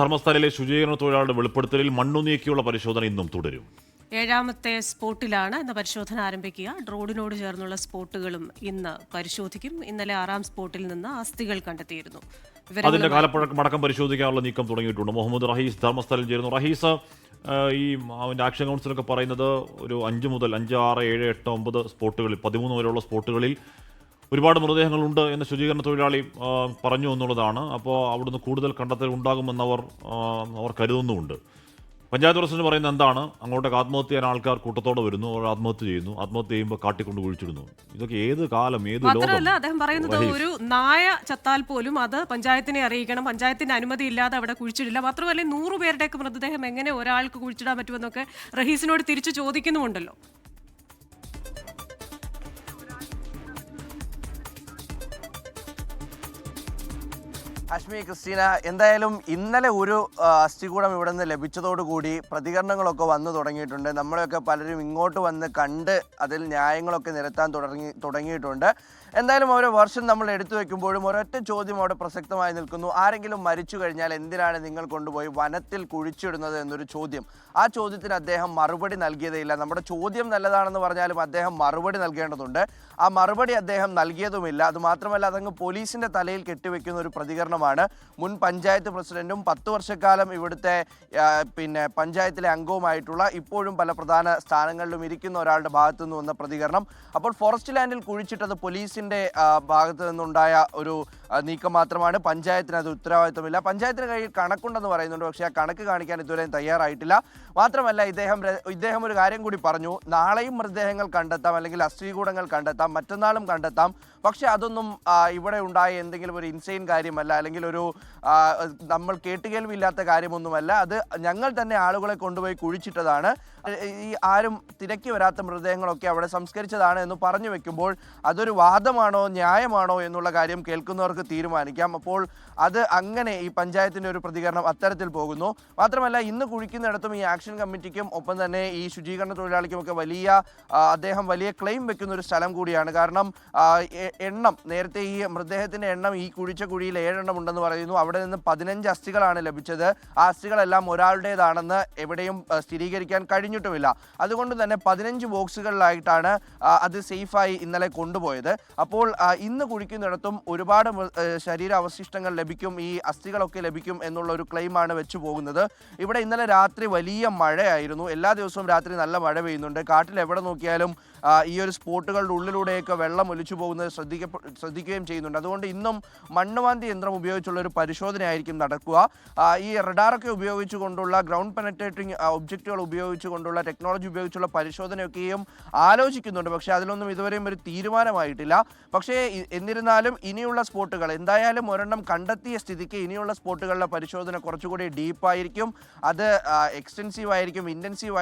ധർമ്മസ്ഥലയിലെ ശുചീകരണ തൊഴിലാളിയുടെ വെളിപ്പെടുത്തലിൽ മണ്ണു നീക്കിയുള്ള പരിശോധന ഇന്നും തുടരും. ഏഴാമത്തെ സ്പോട്ടിലാണ് ഇന്ന് പരിശോധന ആരംഭിക്കുക. റോഡിനോട് ചേർന്നുള്ള സ്പോട്ടുകളും ഇന്ന് പരിശോധിക്കും. ഇന്നലെ ആറാം സ്പോട്ടിൽ നിന്ന് അസ്ഥികൾ കണ്ടെത്തിയിരുന്നു. അതിന്റെ കാലപ്പഴക്കം അടക്കം പരിശോധിക്കാനുള്ള നീക്കം തുടങ്ങിയിട്ടുണ്ട്. മുഹമ്മദ് റഹീസ് ധർമ്മസ്ഥലം ചേരുന്നു. റഹീസ് ഈ അവന്റെ ആക്ഷൻ കൗൺസിലൊക്കെ പറയുന്നത് ഒരു അഞ്ച് മുതൽ അഞ്ച് ആറ് ഏഴ് എട്ട് ഒമ്പത് സ്പോട്ടുകളിൽ പതിമൂന്ന് വരെയുള്ള സ്പോട്ടുകളിൽ ഒരുപാട് മൃതദേഹങ്ങളുണ്ട് എന്ന് ശുചീകരണ തൊഴിലാളി പറഞ്ഞു എന്നുള്ളതാണ്. അപ്പോൾ അവിടുന്ന് കൂടുതൽ കണ്ടെത്തൽ ഉണ്ടാകുമെന്നവർ അവർ കരുതുന്നുമുണ്ട്. പഞ്ചായത്ത് പ്രസിഡന്റ് പറയുന്നത് എന്താണ്? അങ്ങോട്ടേക്ക് ആത്മഹത്യ ചെയ്യാൻ ആൾക്കാർ കൂട്ടത്തോടെ വരുന്നു അവർ ആത്മഹത്യ ചെയ്യുന്നു ആത്മഹത്യ ചെയ്യുമ്പോൾ കാട്ടിക്കൊണ്ട് കുഴിച്ചിടുന്നു. ഇതൊക്കെ ഏത് കാലം ഏത് മാത്രമല്ല അദ്ദേഹം പറയുന്നത് ഒരു നായ ചത്താൽ പോലും അത് പഞ്ചായത്തിനെ അറിയിക്കണം പഞ്ചായത്തിന്റെ അനുമതി ഇല്ലാതെ അവിടെ കുഴിച്ചിടില്ല. മാത്രമല്ല നൂറു പേരുടെയൊക്കെ മൃതദേഹം എങ്ങനെ ഒരാൾക്ക് കുഴിച്ചിടാൻ പറ്റുമെന്നൊക്കെ റഹീസിനോട് തിരിച്ചു ചോദിക്കുന്നുമുണ്ടല്ലോ. അശ്മി ക്രിസ്റ്റീന എന്തായാലും ഇന്നലെ ഒരു അസ്ഥികൂടം ഇവിടെ നിന്ന് ലഭിച്ചതോടുകൂടി പ്രതികരണങ്ങളൊക്കെ വന്നു തുടങ്ങിയിട്ടുണ്ട്. നമ്മളെയൊക്കെ പലരും ഇങ്ങോട്ട് വന്ന് കണ്ട് അതിൽ ന്യായങ്ങളൊക്കെ നിരത്താൻ തുടങ്ങി തുടങ്ങിയിട്ടുണ്ട്. എന്തായാലും ഓരോ വർഷം നമ്മൾ എടുത്തു വെക്കുമ്പോഴും ഒരൊറ്റ ചോദ്യം അവിടെ പ്രസക്തമായി നിൽക്കുന്നു. ആരെങ്കിലും മരിച്ചു കഴിഞ്ഞാൽ എന്തിനാണ് നിങ്ങൾ കൊണ്ടുപോയി വനത്തിൽ കുഴിച്ചിടുന്നത് എന്നൊരു ചോദ്യം. ആ ചോദ്യത്തിന് അദ്ദേഹം മറുപടി നൽകിയതേയില്ല. നമ്മുടെ ചോദ്യം നല്ലതാണെന്ന് പറഞ്ഞാലും അദ്ദേഹം മറുപടി നൽകേണ്ടതുണ്ട്. ആ മറുപടി അദ്ദേഹം നൽകിയതുമില്ല. അതുമാത്രമല്ല അതങ്ങ് പോലീസിന്റെ തലയിൽ കെട്ടിവെക്കുന്ന ഒരു പ്രതികരണമാണ്. മുൻ പഞ്ചായത്ത് പ്രസിഡന്റും പത്ത് വർഷക്കാലം ഇവിടുത്തെ പിന്നെ പഞ്ചായത്തിലെ അംഗവുമായിട്ടുള്ള ഇപ്പോഴും പല പ്രധാന സ്ഥാനങ്ങളിലും ഇരിക്കുന്ന ഒരാളുടെ ഭാഗത്തു നിന്ന് വന്ന പ്രതികരണം. അപ്പോൾ ഫോറസ്റ്റ് ലാൻഡിൽ കുഴിച്ചിട്ടത് പോലീസിന്റെ ആ, ഭാഗത്ത് നിന്നുണ്ടായ ഒരു നീക്കം മാത്രമാണ്. പഞ്ചായത്തിന് അത് ഉത്തരവാദിത്തമില്ല പഞ്ചായത്തിന് കയ്യിൽ കണക്കുണ്ടെന്ന് പറയുന്നുണ്ട്. പക്ഷേ ആ കണക്ക് കാണിക്കാൻ ഇതുവരെയും തയ്യാറായിട്ടില്ല. മാത്രമല്ല ഇദ്ദേഹം ഇദ്ദേഹം ഒരു കാര്യം കൂടി പറഞ്ഞു. നാളെയും മൃതദേഹങ്ങൾ കണ്ടെത്താം അല്ലെങ്കിൽ അസ്ഥികൂടങ്ങൾ കണ്ടെത്താം മറ്റന്നാളും കണ്ടെത്താം. പക്ഷെ അതൊന്നും ഇവിടെ ഉണ്ടായ എന്തെങ്കിലും ഒരു ഇൻസൈൻ കാര്യമല്ല അല്ലെങ്കിൽ ഒരു നമ്മൾ കേട്ടുകേൾവില്ലാത്ത കാര്യമൊന്നുമല്ല. അത് ഞങ്ങൾ തന്നെ ആളുകളെ കൊണ്ടുപോയി കുഴിച്ചിട്ടതാണ്. ഈ ആരും തിരക്കി വരാത്ത മൃതദേഹങ്ങളൊക്കെ അവിടെ സംസ്കരിച്ചതാണ് എന്ന് പറഞ്ഞു വെക്കുമ്പോൾ അതൊരു വാദമാണോ ന്യായമാണോ എന്നുള്ള കാര്യം കേൾക്കുന്നവർക്ക് തീരുമാനിക്കാം. അപ്പോൾ അത് അങ്ങനെ ഈ പഞ്ചായത്തിന്റെ ഒരു പ്രതികരണം അത്തരത്തിൽ പോകുന്നു. മാത്രമല്ല ഇന്ന് കുഴിക്കുന്നിടത്തും ഈ ആക്ഷൻ കമ്മിറ്റിക്കും ഒപ്പം തന്നെ ഈ ശുചീകരണ തൊഴിലാളിക്കുമൊക്കെ വലിയ അദ്ദേഹം വലിയ ക്ലെയിം വെക്കുന്ന ഒരു സ്ഥലം കൂടിയാണ്. കാരണം എണ്ണം നേരത്തെ ഈ മൃതദേഹത്തിന്റെ എണ്ണം ഈ കുഴിച്ച കുഴിയിൽ ഏഴെണ്ണം ഉണ്ടെന്ന് പറയുന്നു. അവിടെ നിന്ന് പതിനഞ്ച് അസ്ഥികളാണ് ലഭിച്ചത്. ആ അസ്ഥികളെല്ലാം ഒരാളുടേതാണെന്ന് എവിടെയും സ്ഥിരീകരിക്കാൻ കഴിഞ്ഞിട്ടുമില്ല. അതുകൊണ്ട് തന്നെ പതിനഞ്ച് ബോക്സുകളിലായിട്ടാണ് അത് സേഫായി ഇന്നലെ കൊണ്ടുപോയത്. അപ്പോൾ ഇന്ന് കുഴിക്കുന്നിടത്തും ഒരുപാട് മൃ- അവശിഷ്ടങ്ങൾ ലഭിക്കും ഈ അസ്ഥികളൊക്കെ ലഭിക്കും എന്നുള്ള ഒരു ക്ലെയിമാണ് വെച്ചു പോകുന്നത്. ഇവിടെ ഇന്നലെ രാത്രി വലിയ മഴയായിരുന്നു. എല്ലാ ദിവസവും രാത്രി നല്ല മഴ പെയ്യുന്നുണ്ട്. കാട്ടിൽ എവിടെ നോക്കിയാലും ഈ ഒരു സ്പോട്ടുകളുടെ ഉള്ളിലൂടെയൊക്കെ വെള്ളം ഒലിച്ചു പോകുന്നത് ശ്രദ്ധിക്ക ശ്രദ്ധിക്കുകയും ചെയ്യുന്നുണ്ട്. അതുകൊണ്ട് ഇന്നും മണ്ണുവാന്തി യന്ത്രം ഉപയോഗിച്ചുള്ള ഒരു പരിശോധനയായിരിക്കും നടക്കുക. ഈ റഡാറൊക്കെ ഉപയോഗിച്ചുകൊണ്ടുള്ള ഗ്രൗണ്ട് പെനട്രേറ്റിംഗ് ഒബ്ജക്റ്റുകൾ ഉപയോഗിച്ചുകൊണ്ടുള്ള ടെക്നോളജി ഉപയോഗിച്ചുള്ള പരിശോധനയൊക്കെയും ആലോചിക്കുന്നുണ്ട്. പക്ഷേ അതിലൊന്നും ഇതുവരെയും ഒരു തീരുമാനമായിട്ടില്ല. പക്ഷേ എന്നിരുന്നാലും ഇനിയുള്ള സ്പോട്ടുകൾ എന്തായാലും ഒരെണ്ണം കണ്ടെത്തിയ സ്ഥിതിക്ക് ഇനിയുള്ള സ്പോട്ടുകളിലെ പരിശോധന കുറച്ചുകൂടി ഡീപ്പായിരിക്കും. അത് എക്സ്റ്റെൻസീവ് ആയിരിക്കും ഇന്റൻസീവ്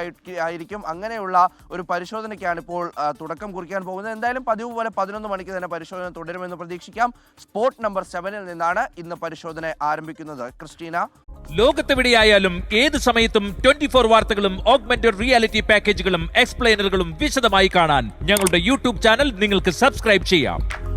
ആയിരിക്കും. അങ്ങനെയുള്ള ഒരു പരിശോധനയ്ക്കാണ് ഇപ്പോൾ തുടക്കം കുറിക്കാൻ പോകുന്നത്. എന്തായാലും പതിവ് പോലെ പതിനൊന്ന് മണിക്ക് തന്നെ പരിശോധന തുടരുമെന്ന് പ്രതീക്ഷിക്കാം. സ്പോട്ട് നമ്പർ സെവനിൽ നിന്നാണ് ഇന്ന് പരിശോധന ആരംഭിക്കുന്നത്. ക്രിസ്റ്റീന? ലോകത്തെവിടെയായാലും ഏത് സമയത്തും ട്വന്റി ഫോർ വാർത്തകളും ഓഗ്മെന്റഡ് റിയാലിറ്റി പാക്കേജുകളും എക്സ്പ്ലെയിനറുകളും വിശദമായി കാണാൻ ഞങ്ങളുടെ യൂട്യൂബ് ചാനൽ നിങ്ങൾക്ക് സബ്സ്ക്രൈബ് ചെയ്യാം.